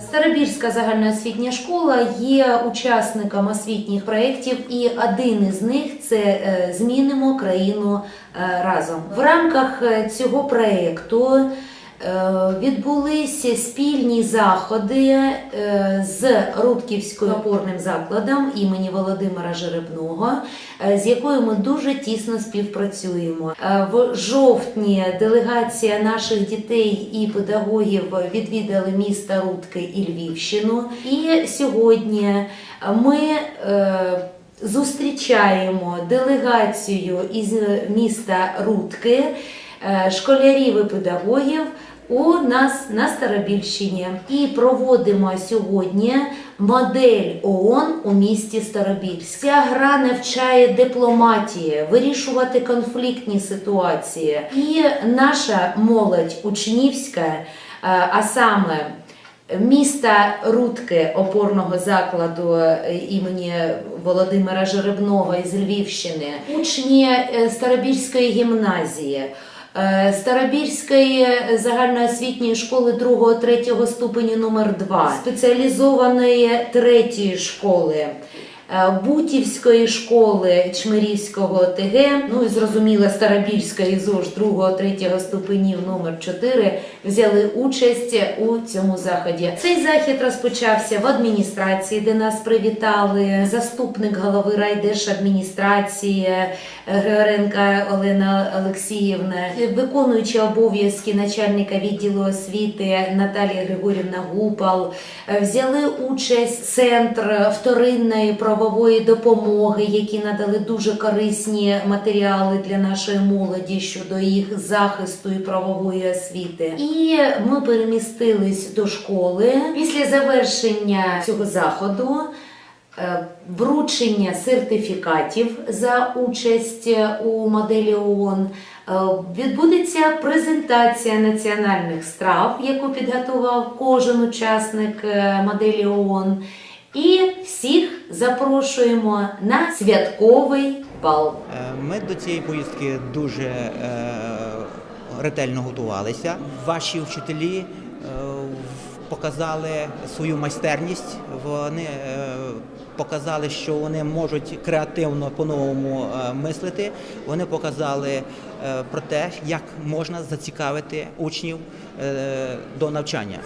Старобірська загальноосвітня школа є учасником освітніх проєктів, і один із них це е, змінимо країну е, разом. В рамках е, цього проєкту відбулися спільні заходи е, з Рудківським опорним закладом імені Володимира Жеребного, е, з якою ми дуже тісно співпрацюємо. Е, В жовтні делегація наших дітей і педагогів відвідали місто Рудки і Львівщину. І сьогодні ми е, зустрічаємо делегацію із міста Рудки, е, школярів і педагогів у нас на Старобільщині і проводимо сьогодні модель ООН у місті Старобільськ. Ця гра навчає дипломатії, вирішувати конфліктні ситуації. І наша молодь учнівська, е, а саме Міста Рудки опорного закладу е, імені Володимира Жеребного із Львівщини, учні е, Старобільської гімназії, Старобільської загальноосвітньої школи 2-3 ступені номер 2 спеціалізованої третьої школи. Е, Бутівської школи Чмирівського ОТГ, ну і зрозуміло, Старобільської ЗОЖ 2-3 ступенів номер 4 взяли участь у цьому заході. Цей захід розпочався в адміністрації, де нас привітали. Заступник голови райдержадміністрації Григоренка Олена Олексіївна, виконуюча обов'язки начальника відділу освіти Наталія Григорівна Гупал, е, взяли участь центр вторинної правової допомоги, які надали дуже корисні матеріали для нашої молоді щодо їх захисту і правової освіти. І ми перемістились до школи після завершення цього заходу. е, Вручення сертифікатів за участь у моделі ООН е, відбудеться презентація національних страв, яку підготував кожен учасник е, моделі ООН. І всіх запрошуємо на святковий бал. Е, Ми до цієї поїздки дуже е, ретельно готувалися. Ваші вчителі е, показали свою майстерність. Вони показали, що вони можуть креативно по-новому мислити. Вони показали про те, як можна зацікавити учнів до навчання.